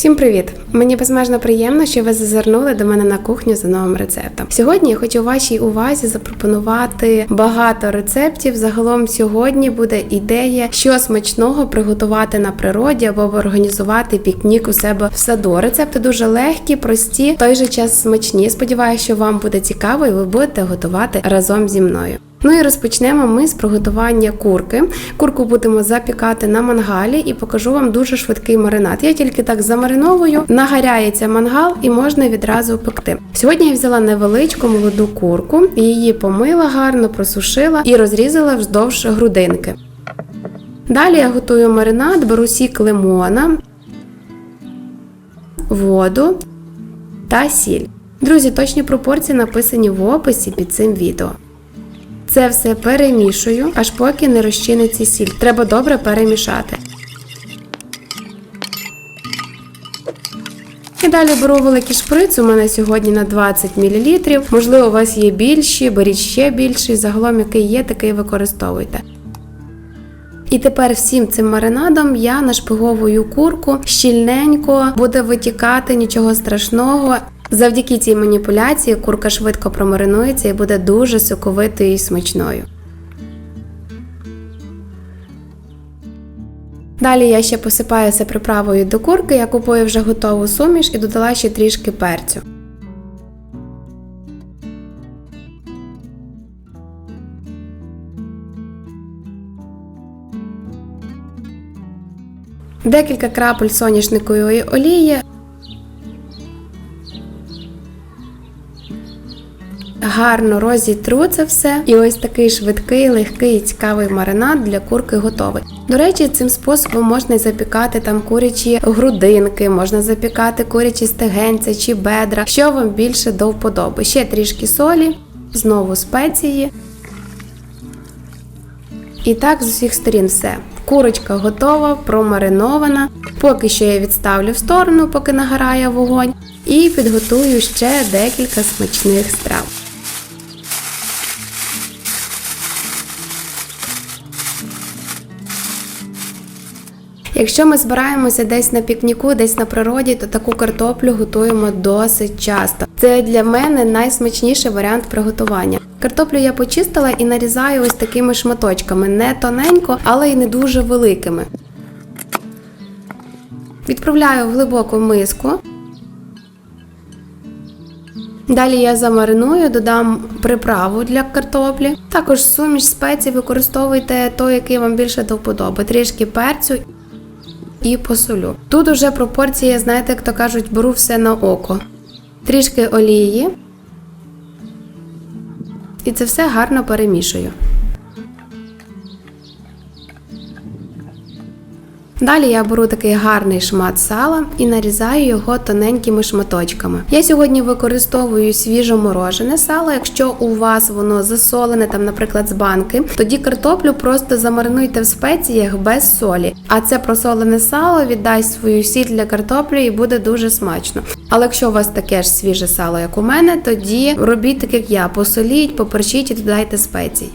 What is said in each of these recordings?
Всім привіт! Мені безмежно приємно, що ви зазирнули до мене на кухню за новим рецептом. Сьогодні я хочу вашій увазі запропонувати багато рецептів. Загалом сьогодні буде ідея, що смачного приготувати на природі або організувати пікнік у себе в саду. Рецепти дуже легкі, прості, в той же час смачні. Сподіваюся, що вам буде цікаво і ви будете готувати разом зі мною. Ну і розпочнемо ми з приготування курки. Курку будемо запікати на мангалі і покажу вам дуже швидкий маринад. Я тільки так замариновую, нагоряється мангал і можна відразу пекти. Сьогодні я взяла невеличку молоду курку, її помила гарно, просушила і розрізала вздовж грудинки. Далі я готую маринад, беру сік лимона, воду та сіль. Друзі, точні пропорції написані в описі під цим відео. Це все перемішую, аж поки не розчиниться сіль. Треба добре перемішати. Далі беру великий шприц, у мене сьогодні на 20 мл. Можливо, у вас є більші, беріть ще більший, загалом який є, такий використовуйте. І тепер всім цим маринадом я нашпиговую курку щільненько, буде витікати нічого страшного. Завдяки цій маніпуляції курка швидко промаринується і буде дуже соковитою і смачною. Далі я ще посипаю це приправою до курки, я купую вже готову суміш і додала ще трішки перцю. Декілька крапель соняшникової олії. Гарно розітру це все, і ось такий швидкий, легкий і цікавий маринад для курки готовий. До речі, цим способом можна запікати там курячі грудинки, можна запікати курячі стегенця чи бедра, що вам більше до вподоби. Ще трішки солі, знову спеції. І так з усіх сторін все. Курочка готова, промаринована. Поки що я відставлю в сторону, поки нагорає вогонь, і підготую ще декілька смачних страв. Якщо ми збираємося десь на пікніку, десь на природі, то таку картоплю готуємо досить часто. Це для мене найсмачніший варіант приготування. Картоплю я почистила і нарізаю ось такими шматочками, не тоненько, але й не дуже великими. Відправляю в глибоку миску. Далі я замариную, додам приправу для картоплі. Також суміш спецій використовуйте той, який вам більше до вподоби. Трішки перцю і посолю. Тут уже пропорції, знаєте, як то кажуть, беру все на око. Трішки олії. І це все гарно перемішую. Далі я беру такий гарний шмат сала і нарізаю його тоненькими шматочками. Я сьогодні використовую свіжоморожене сало. Якщо у вас воно засолене, там, наприклад, з банки, тоді картоплю просто замаринуйте в спеціях без солі. А це просолене сало віддасть свою сіль для картоплі і буде дуже смачно. Але якщо у вас таке ж свіже сало, як у мене, тоді робіть так, як я: посоліть, поперчіть і додайте спецій.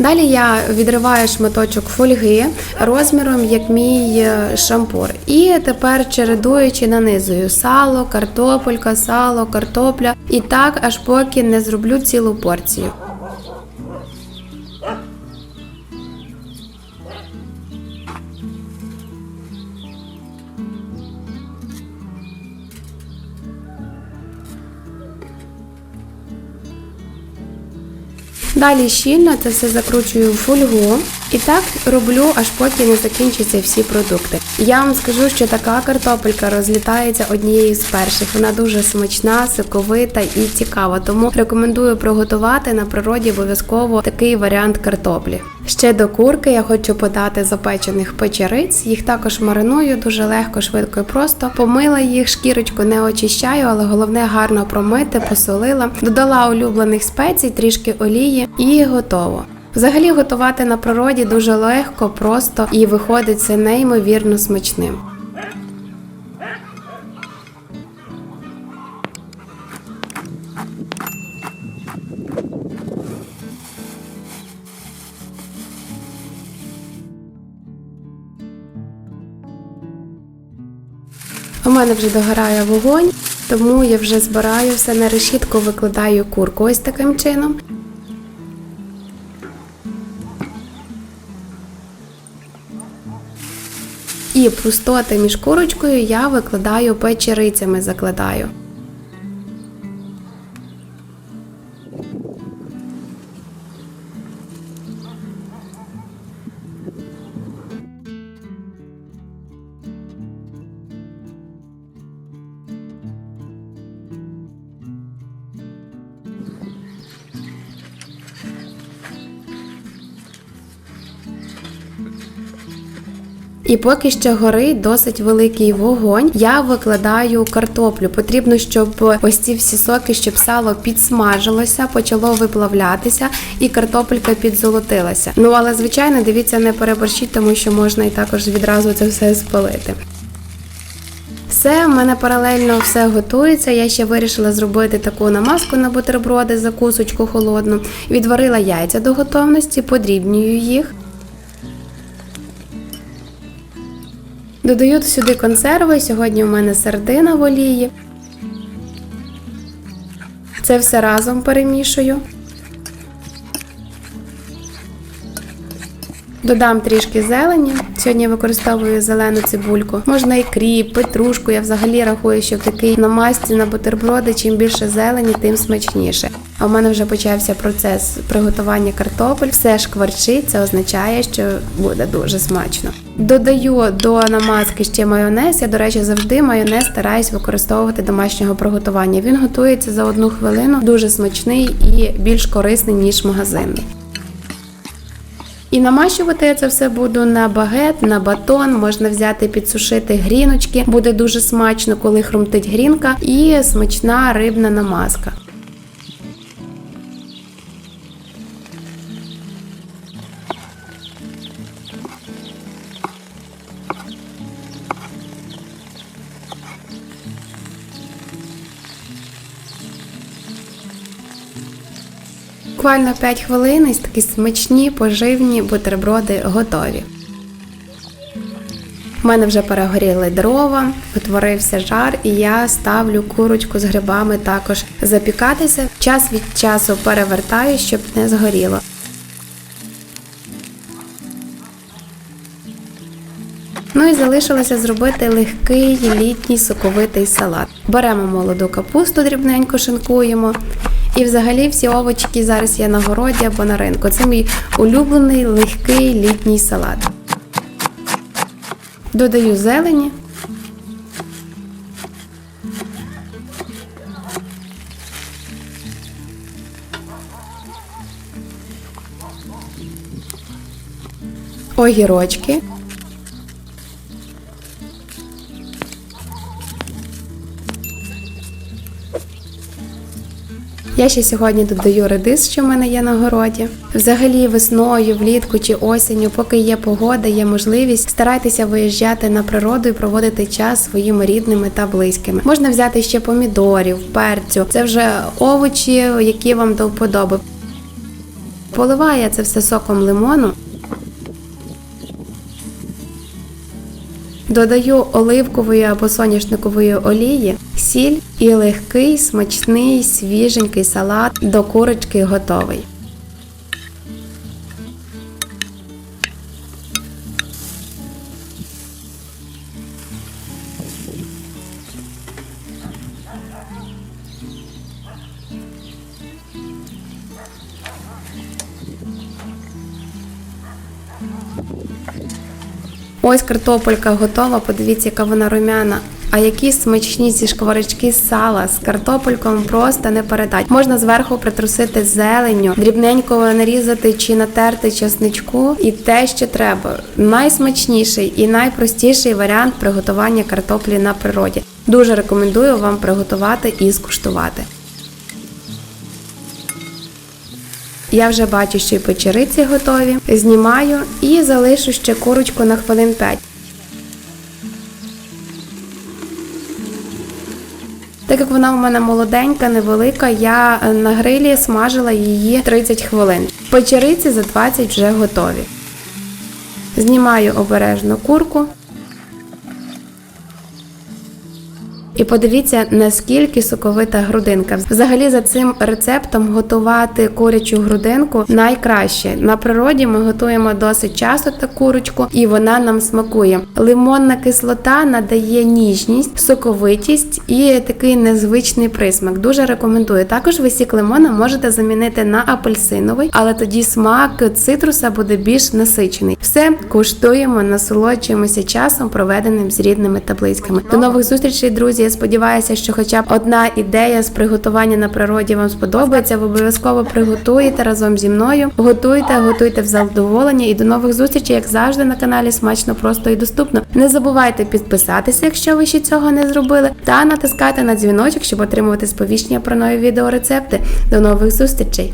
Далі я відриваю шматочок фольги розміром як мій е, шампур. І тепер чередуючи нанизую сало, картопелька, сало, картопля. І так аж поки не зроблю цілу порцію. Далі щільно це все закручую в фольгу. І так роблю, аж поки не закінчаться всі продукти. Я вам скажу, що така картопелька розлітається однією з перших. Вона дуже смачна, соковита і цікава. Тому рекомендую приготувати на природі обов'язково такий варіант картоплі. Ще до курки я хочу подати запечених печериць. Їх також мариную дуже легко, швидко і просто. Помила їх, шкірочку не очищаю, але головне гарно промити, посолила. Додала улюблених спецій, трішки олії і готово. Взагалі готувати на природі дуже легко, просто і виходить це неймовірно смачним. У мене вже догорає вогонь, тому я вже збираю все на решітку, викладаю курку ось таким чином. І пустоти між курочкою я викладаю печерицями, закладаю. І поки що горить досить великий вогонь, я викладаю картоплю. Потрібно, щоб ось ці всі соки, щоб сало підсмажилося, почало виплавлятися, і картопелька підзолотилася. Ну але звичайно, дивіться, не переборщіть, тому що можна і також відразу це все спалити. Все, в мене паралельно все готується. Я ще вирішила зробити таку намазку на бутерброди, закусочку холодну. Відварила яйця до готовності, подрібнюю їх. Додаю сюди консерви. Сьогодні у мене сардина в олії. Це все разом перемішую. Додам трішки зелені. Сьогодні я використовую зелену цибульку. Можна і кріп, петрушку. Я взагалі рахую, що в такий намазці на бутерброди, чим більше зелені, тим смачніше. А в мене вже почався процес приготування картопель. Все шкварчить, це означає, що буде дуже смачно. Додаю до намазки ще майонез. Я, до речі, завжди майонез стараюсь використовувати домашнього приготування. Він готується за одну хвилину, дуже смачний і більш корисний, ніж магазинний. І намащувати я це все буду на багет, на батон. Можна взяти підсушити гріночки. Буде дуже смачно, коли хрумтить грінка, і смачна рибна намазка. Буквально 5 хвилин і такі смачні поживні бутерброди готові. У мене вже перегоріли дрова, утворився жар, і я ставлю курочку з грибами також запікатися. Час від часу перевертаю, щоб не згоріло. Ну і залишилося зробити легкий літній соковитий салат. Беремо молоду капусту, дрібненько шинкуємо. І взагалі всі овочки зараз є на городі або на ринку. Це мій улюблений легкий літній салат. Додаю зелені. Огірочки. Я ще сьогодні додаю редис, що в мене є на городі. Взагалі, весною, влітку чи осінню, поки є погода, є можливість, старайтеся виїжджати на природу і проводити час своїми рідними та близькими. Можна взяти ще помідорів, перцю. Це вже овочі, які вам до вподоби. Поливаю я це все соком лимону. Додаю оливкової або соняшникової олії, сіль і легкий, смачний, свіженький салат до курочки готовий. Ось картопелька готова. Подивіться, яка вона румяна. А які смачні ці шкварочки з сала з картопельком просто не передать. Можна зверху притрусити зеленню, дрібненько нарізати чи натерти чесничку, і те, що треба. Найсмачніший і найпростіший варіант приготування картоплі на природі. Дуже рекомендую вам приготувати і скуштувати. Я вже бачу, що і печериці готові. Знімаю і залишу ще курочку на хвилин 5. Так як вона у мене молоденька, невелика, я на грилі смажила її 30 хвилин. Печериці за 20 вже готові. Знімаю обережно курку. Подивіться, наскільки соковита грудинка. Взагалі за цим рецептом готувати курячу грудинку найкраще. На природі ми готуємо досить часто таку курочку, і вона нам смакує. Лимонна кислота надає ніжність, соковитість і такий незвичний присмак. Дуже рекомендую. Також ви сік лимона можете замінити на апельсиновий, але тоді смак цитруса буде більш насичений. Все куштуємо, насолоджуємося часом, проведеним з рідними та близькими. До нових зустрічей, друзі. Сподіваюся, що хоча б одна ідея з приготування на природі вам сподобається. Ви обов'язково приготуєте разом зі мною. Готуйте, готуйте в задоволення і до нових зустрічей, як завжди, на каналі смачно, просто і доступно. Не забувайте підписатися, якщо ви ще цього не зробили, та натискайте на дзвіночок, щоб отримувати сповіщення про нові відеорецепти. До нових зустрічей!